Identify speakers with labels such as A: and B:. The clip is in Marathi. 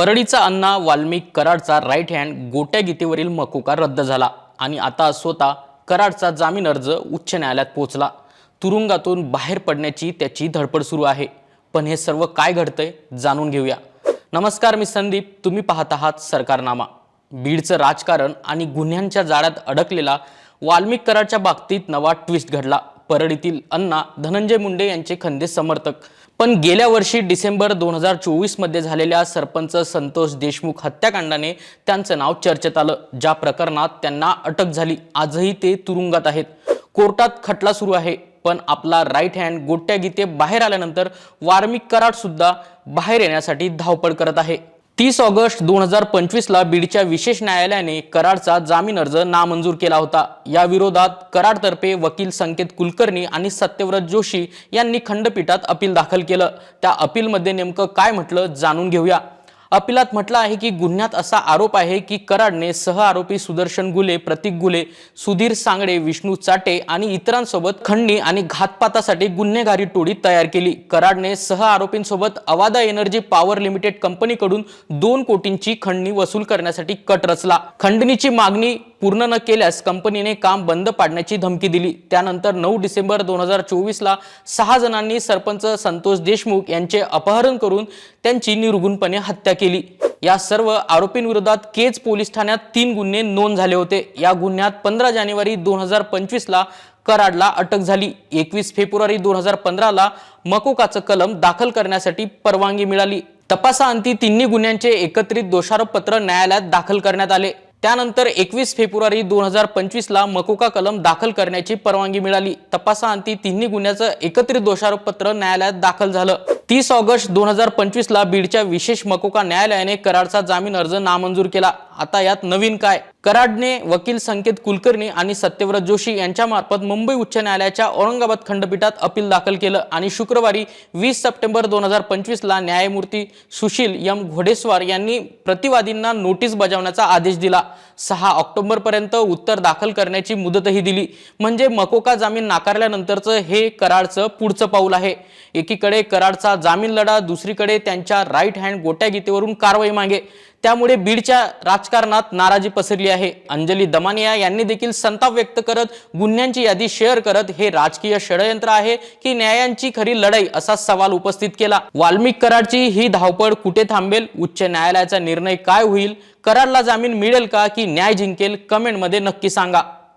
A: परळीचा अण्णा वाल्मिक कराडचा राईट हँड गोट्या गीतेवरील मकोका रद्द झाला आणि आता स्वतः कराडचा जामीन अर्ज उच्च न्यायालयात पोहोचला. तुरुंगातून बाहेर पडण्याची त्याची धडपड सुरू आहे. पण हे सर्व काय घडतंय जाणून घेऊया. नमस्कार मी संदीप तुम्ही पाहत आहात सरकारनामा. बीडचं राजकारण आणि गुन्ह्यांच्या जाळ्यात अडकलेला वाल्मिक कराडच्या बाबतीत नवा ट्विस्ट घडला. परळीतील अण्णा धनंजय मुंडे यांचे खंदे समर्थक. पण गेल्या वर्षी डिसेंबर दोन हजार चोवीसमध्ये झालेल्या सरपंच संतोष देशमुख हत्याकांडाने त्यांचं नाव चर्चेत आलं ज्या प्रकरणात त्यांना अटक झाली. आजही ते तुरुंगात आहेत. कोर्टात खटला सुरू आहे पण आपला राईट हँड गोट्या गीते बाहेर आल्यानंतर वार्मिक कराड सुद्धा बाहेर येण्यासाठी धावपळ करत आहे. तीस ऑगस्ट दोन हजार पंचवीसला बीडच्या विशेष न्यायालयाने कराडचा जामीन अर्ज नामंजूर केला होता. या विरोधात कराडतर्फे वकील संकेत कुलकर्णी आणि सत्यव्रत जोशी यांनी खंडपीठात अपील दाखल केलं. त्या अपीलमध्ये नेमकं काय म्हटलं जाणून घेऊया. अपिलात म्हटलं आहे की गुन्ह्यात असा आरोप आहे की कराडने सह आरोपी सुदर्शन गुले प्रतीक गुले सुधीर सांगडे विष्णू चाटे आणि इतरांसोबत खंडणी आणि घातपातासाठी गुन्हेगारी टोळी तयार केली. कराडने सह आरोपींसोबत अवादा एनर्जी पॉवर लिमिटेड कंपनीकडून दोन कोटींची खंडणी वसूल करण्यासाठी कट रचला. खंडणीची मागणी पूर्ण न केल्यास कंपनीने काम बंद पाडण्याची धमकी दिली. त्यानंतर नऊ डिसेंबर दोन हजार चोवीसला सहा जणांनी सरपंच संतोष देशमुख यांचे अपहरण करून त्यांची निर्गुणपणे हत्या केली. या सर्व आरोपींविरोधात केज पोलीस ठाण्यात तीन गुन्हे नोंद झाले होते. या गुन्ह्यात पंधरा जानेवारी दोन हजार पंचवीसला कराडला अटक झाली. एकवीस फेब्रुवारी दोन हजार पंधराला मकोकाचं कलम दाखल करण्यासाठी परवानगी मिळाली. तपासाअंती तिन्ही गुन्ह्यांचे एकत्रित दोषारोपपत्र न्यायालयात दाखल करण्यात आले. त्यानंतर एकवीस फेब्रुवारी दोन हजार पंचवीसला मकोका कलम दाखल करण्याची परवानगी मिळाली. तपासाअंती तिन्ही गुन्ह्याचं एकत्रित दोषारोपपत्र न्यायालयात दाखल झालं. तीस ऑगस्ट दोन हजार पंचवीसला बीडच्या विशेष मकोका न्यायालयाने कराडचा जामीन अर्ज नामंजूर केला. आता यात नवीन काय? कराडने वकील संकेत कुलकर्णी आणि सत्यव्रत जोशी यांच्यामार्फत मुंबई उच्च न्यायालयाच्या औरंगाबाद खंडपीठात अपील दाखल केलं आणि शुक्रवारी वीस सप्टेंबर दोन हजार पंचवीसला न्यायमूर्ती सुशील यम घोडेस्वार यांनी प्रतिवादींना नोटीस बजावण्याचा आदेश दिला. सहा ऑक्टोबरपर्यंत उत्तर दाखल करण्याची मुदतही दिली. म्हणजे मकोका जामीन नाकारल्यानंतरचं हे कराडचं पुढचं पाऊल आहे. एकीकडे कराडचा जामीन लढा दुसरीकडे त्यांच्या राईट हँड गोट्या गीतेवरून कारवाई मागे. त्यामुळे बीडच्या राजकारणात नाराजी पसरली आहे. अंजली दमानिया यांनी देखील संताप व्यक्त करत गुन्ह्यांची यादी शेअर करत हे राजकीय षडयंत्र आहे की न्यायांची खरी लढाई असा सवाल उपस्थित केला. वाल्मिक कराडची ही धावपळ कुठे थांबेल? उच्च न्यायालयाचा निर्णय काय होईल? कराडला जामीन मिळेल का? की न्याय जिंकेल? कमेंटमध्ये नक्की सांगा.